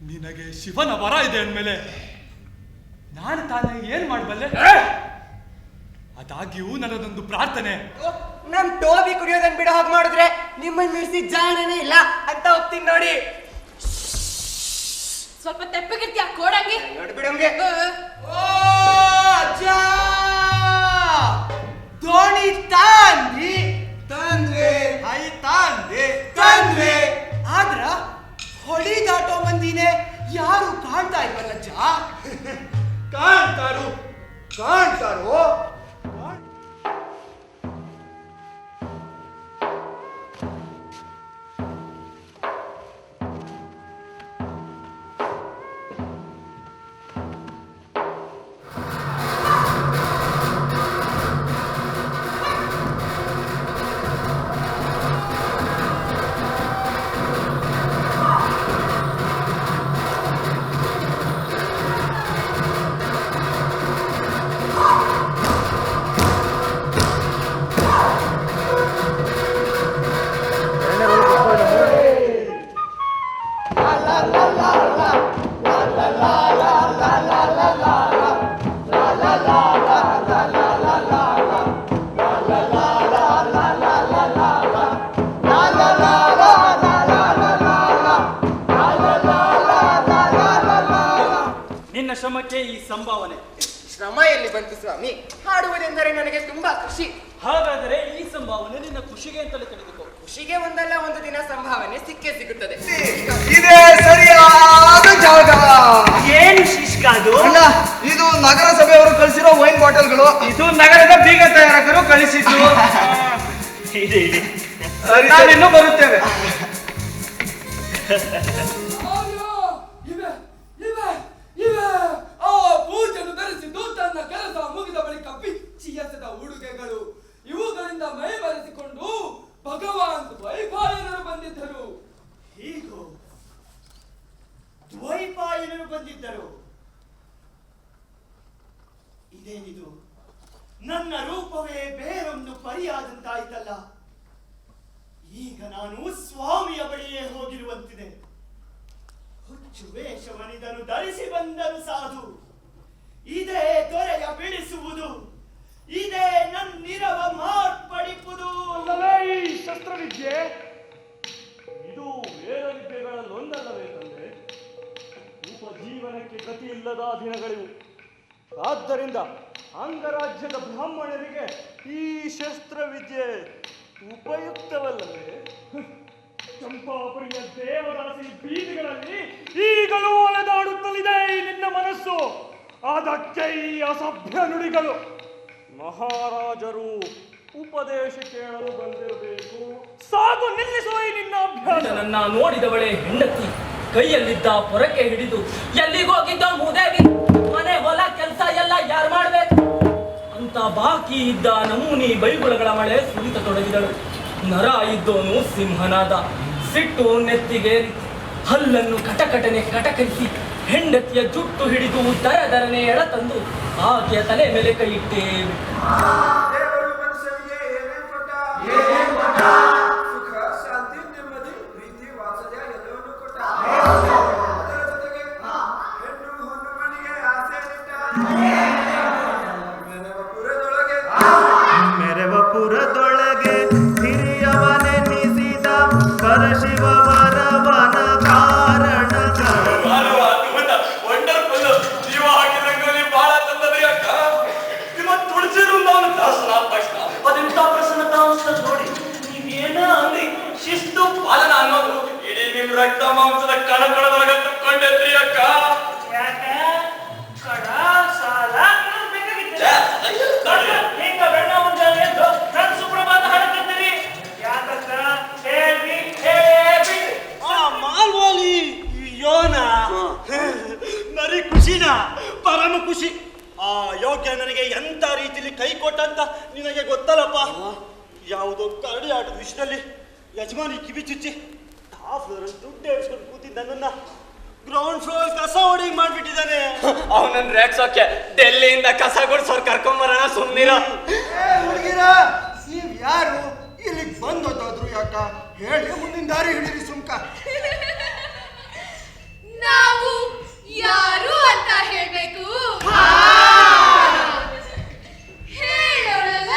ನಿನಗೆ ಶಿವನ ವರ ಇದೆ ಅಂದಮೇಲೆ ನಾನು ತಾನೇ ಏನ್ ಮಾಡಬಲ್ಲೆ? ಅದಾಗ್ಯೂ ನನ್ನದೊಂದು ಪ್ರಾರ್ಥನೆ. ನಮ್ ಟೋಬಿ ಕುಡಿಯೋದನ್ ಬಿಡ ಹಾಗೆ ಮಾಡಿದ್ರೆ ನಿಮ್ಮನ್ನ ಮೀರಿಸಿ ಜಾಣನೇ ಇಲ್ಲ ಅಂತ ಹೋಗ್ತೀನಿ ನೋಡಿ. ಸ್ವಲ್ಪ ತೆಪ್ಪಗಿರ್ತೀಯ ಕೋಡಂಗಿ? ನೋಡಿ ಬಿಡಂಗೆ ಓ ಅಜ್ಜ! ದೋಣಿ ತಾನಿ ತಂದ್ವಿ તારું જાણ તારો ಸಂಭಾವನೆ. ಶ್ರಮ ಎಲ್ಲಿ ಬಂತು ಸ್ವಾಮಿ. ಹಾಡುವುದೆಂದರೆ ನನಗೆ ತುಂಬಾ ಖುಷಿ. ಹಾಗಾದರೆ ಈ ಸಂಭಾವನೆ ನಿನ್ನ ಖುಷಿಗೆ ಅಂತಲೇ ತಿಳಿದುಕೋ. ಖುಷಿಗೆ ಒಂದಲ್ಲ ಒಂದು ದಿನ ಸಂಭಾವನೆ ಸಿಕ್ಕೇ ಸಿಗುತ್ತದೆ. ಇದೇ ಸರಿಯಾದ ಜಾಗ. ಏನು ಶಿಷ್ಕ ಅದು? ಅಣ್ಣ ಇದು ನಗರಸಭೆಯವರು ಕಳಿಸಿರೋ ವೈನ್ ಬಾಟಲ್ಗಳು. ಇದು ನಗರದ ಬೀಗ ತಯಾರಕರು ಕಳಿಸಿದ್ದು. ಇದೆ ಇದೆ ನಾವಿನ್ನೂ ಬರುತ್ತೇವೆ. ಆದ್ದರಿಂದ ಅಂಗರಾಜ್ಯದ ಬ್ರಾಹ್ಮಣರಿಗೆ ಈ ಶಸ್ತ್ರವಿದ್ಯೆ ಉಪಯುಕ್ತವಲ್ಲವೇ? ಚಂಪಾಪುರಿಯ ದೇವದಾಸಿ ಬೀದಿಗಳಲ್ಲಿ ಈಗಲೂ ಅಲೆದಾಡುತ್ತಲಿದೆ ಈ ನಿನ್ನ ಮನಸ್ಸು. ಅದಕ್ಕೆ ಈ ಅಸಭ್ಯ ನುಡಿಗಳು. ಮಹಾರಾಜರು ಉಪದೇಶ ಕೇಳಲು ಬಂದಿರಬೇಕು. ಸಾಕು ನಿಲ್ಲಿಸುವ ಈ ನಿನ್ನ ಅಭ್ಯಾಸ. ನನ್ನ ನೋಡಿದವಳೆ ಹೆಂಡತಿ. ಕೈಯಲ್ಲಿದ್ದ ಪೊರಕೆ ಹಿಡಿದು ಎಲ್ಲಿಗೋಗಿದ್ದ ಮುದೇವಿ ಅಂತ ಬಾಕಿ ಇದ್ದ ನಮೂನಿ ಬೈಗುಳಗಳ ಮಳೆ ಸುರಿತ ತೊಡಗಿದಳು. ನರ ಇದ್ದೋನು ಸಿಂಹನಾದ. ಸಿಟ್ಟು ನೆತ್ತಿಗೆ ಹಲ್ಲನ್ನು ಕಟಕಟನೆ ಕಟಕರಿಸಿ ಹೆಂಡತಿಯ ಜುಟ್ಟು ಹಿಡಿದು ದರ ದರನೆ ಎಳತಂದು ಆಕೆಯ ತಲೆ ಮೇಲೆ ಕೈ ಮಾಂಸದ ಕಣ ಕಣದೊಳಗೆ ತಕ್ಕೊಂಡೇತ್ರಿ ಅಕ್ಕ ರೇಗ್ಸೋಕೆ ಡೆಲ್ಲಿಯಿಂದ ಕಸ ಗುಡ್ಸೋರ್ ಕರ್ಕೊಂಬರೋಣ ಸುಮ್ಮನಿರೋ ಹುಡುಗಿರ ನೀವ್ ಯಾರು? ಇಲ್ಲಿಗೆ ಬಂದೋದಾದ್ರು ಯಾಕ? ಹೇಳಿ ಮುಂದಿನ ದಾರಿ ಹಿಡಿದ್ರಿ ಸುಮ್ಕ. ನಾವು ಯಾರು ಅಂತ ಹೇಳ್ಬೇಕು? ಹೇಳೋಳಲ್ಲ?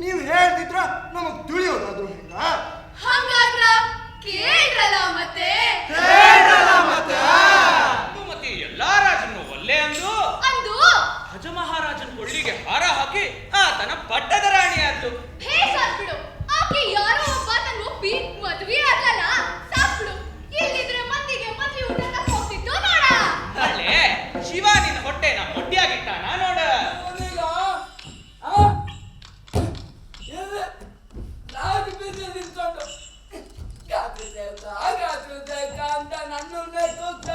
ನೀವ್ ಹೇಳ್ತಿದ್ರ ನಮಗ್ ತಿಳಿಯೋದಾದ್ರು ಇಲ್ಲ. ಹಂಗಾದ್ರ ಕೇಳ್ರಲ್ಲ ಮತ್ತೆ? ಹೇಳ್ರಲ್ಲ ಮತ್ತೆ? no, no, no, no, no, no, no,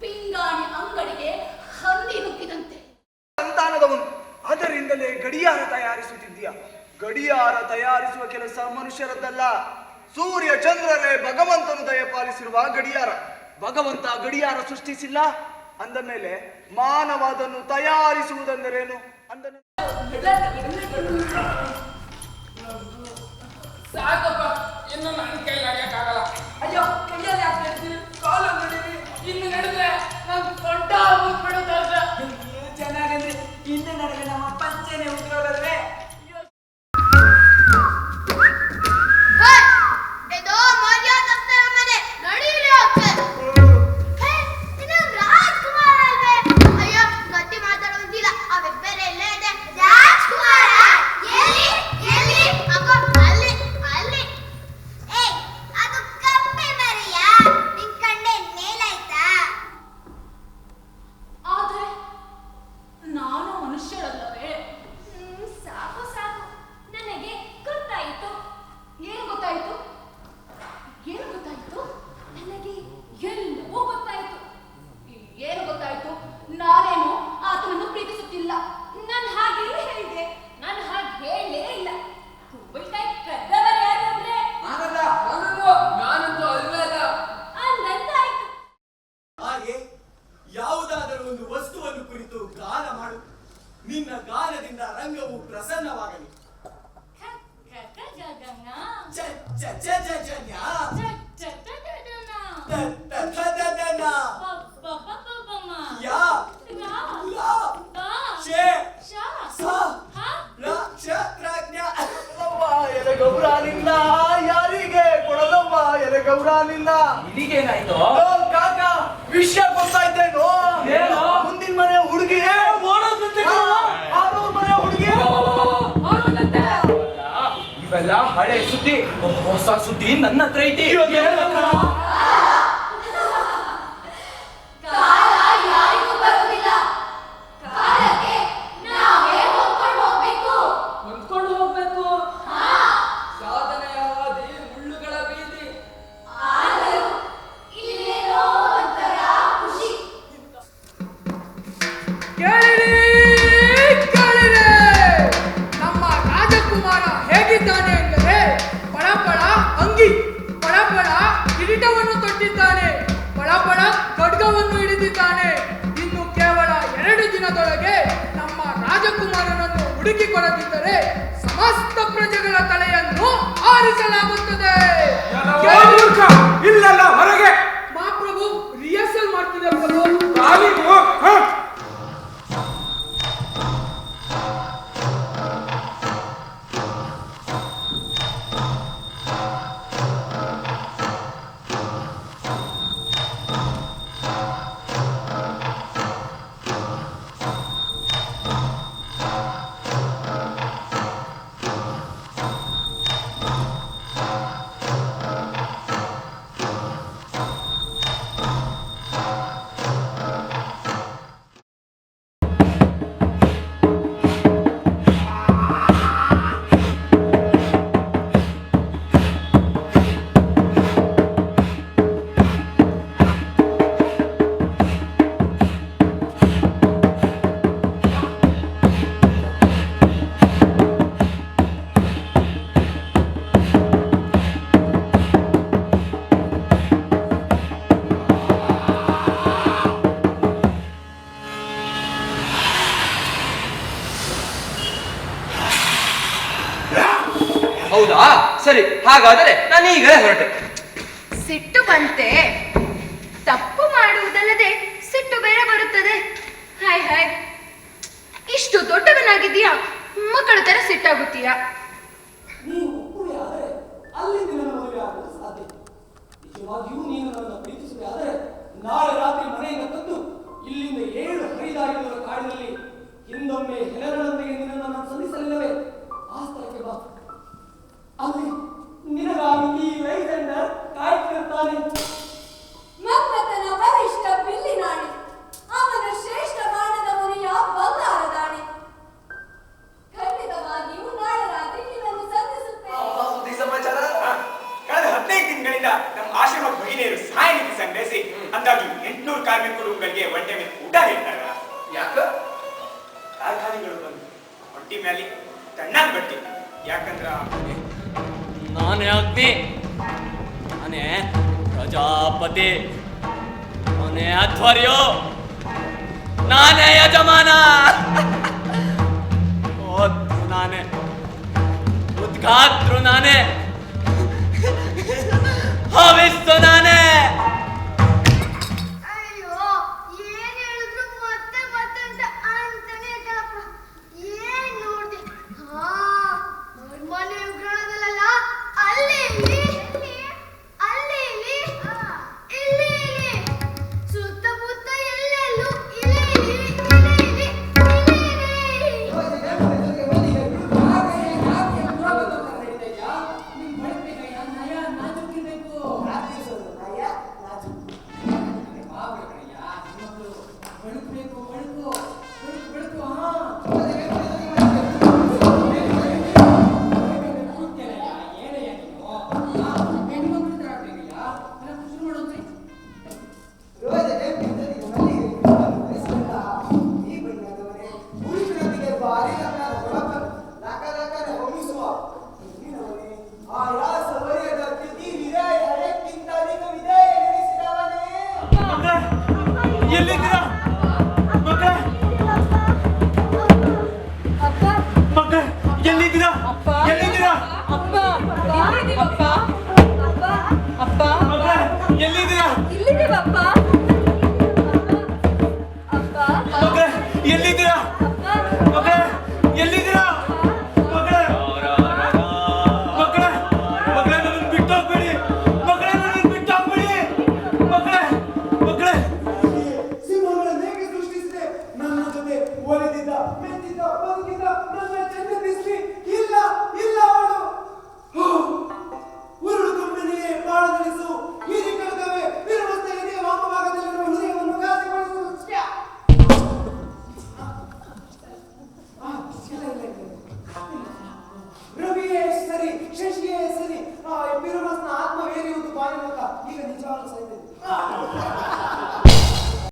ಪಿಂಗಾಣಿ ಅಂಗಡಿಗೆ ಹಂದಿ ನುಗ್ಗಿದಂತೆ. ಸಂತಾನದವನು ಅದರಿಂದಲೇ ಗಡಿಯಾರ ತಯಾರಿಸುತ್ತಿದ್ದೀಯ. ಗಡಿಯಾರ ತಯಾರಿಸುವ ಕೆಲಸ ಮನುಷ್ಯರದ್ದಲ್ಲ. ಸೂರ್ಯ ಚಂದ್ರರೇ ಭಗವಂತನು ದಯಪಾಲಿಸಿರುವ ಗಡಿಯಾರ. ಭಗವಂತ ಗಡಿಯಾರ ಸೃಷ್ಟಿಸಿಲ್ಲ. ಅಂದ ಮೇಲೆ ಮಾನವ ಅದನ್ನು ತಯಾರಿಸುವುದೆಂದರೇನು? ಅಂದ ಇವೆಲ್ಲ ಹಳೆ ಸುದ್ದಿ ಹೊಸ ಸುದ್ದಿ ನನ್ನ ಹತ್ರ ಐತಿ. ಹೇಗಿದ್ದಾನೆ ಎಂದರೆ ಪಳಪಳ ಅಂಗಿ, ಪಳಪಳ ಕಿರೀಟವನ್ನು ತೊಟ್ಟಿದ್ದಾನೆ, ಪಳಪಳ ಖಡ್ಗವನ್ನು ಹಿಡಿದಿದ್ದಾನೆ. ಇನ್ನು ಕೇವಲ ಎರಡು ದಿನದೊಳಗೆ ನಮ್ಮ ರಾಜಕುಮಾರನನ್ನು ಹುಡುಕಿಕೊಳ್ಳದಿದ್ದರೆ ಸಮಸ್ತ ಪ್ರಜೆಗಳ ತಲೆಯನ್ನು ಆರಿಸಲಾಗುತ್ತದೆ. ಇಲ್ಲೆಲ್ಲ ಹೊರಗೆ. ಸರಿ, ಹಾಗಾದರೆ ನಾನು ಈಗಲೇ ಹೊರಟೆ. ಸಿಟ್ಟು ಬಂತೆ. ತಪ್ಪು ಮಾಡುವುದಲ್ಲದೆ ಸಿಟ್ಟು ಬೇರೆ ಬರುತ್ತದೆ. Hi hi. ಇಷ್ಟು ದೊಡ್ಡವನಾಗಿದ್ದೀಯಾ? ಮಕ್ಕಳ ತರ ಸಿಟ್ಟಾಗುತ್ತೀಯಾ? હતી અને અથવારિયો નાને યજમાના ઓ તૃણાને ઉદઘાત તૃણાને હવે સોનાને ಎಲ್ಲಿದ್ದೀರಾ? ಅಪ್ಪ. ಅಪ್ಪ. ಅಪ್ಪ. ಎಲ್ಲಿದ್ದೀರಾ? ಅಪ್ಪ. ಮಗಳೆ ಎಲ್ಲಿದ್ದೀರಾ? ಮಗಳೆ ಅಪ್ಪ ಮಗಳೆ. ಮಗಳೆ ಮಗಳೆ ನನ್ನ ಬಿಟ್ಟು ಹೋಗ್ಬೇಡಿ ಮಗಳೆ ನನ್ನ ಬಿಟ್ಟು ಹೋಗ್ಬೇಡಿ ಮಗಳೆ. ಮಗಳೆ ಸಿಂಹಗಳ ಹೇಗೆ ಸೃಷ್ಟಿಸಿದೆ? ನನ್ನ ಜೊತೆ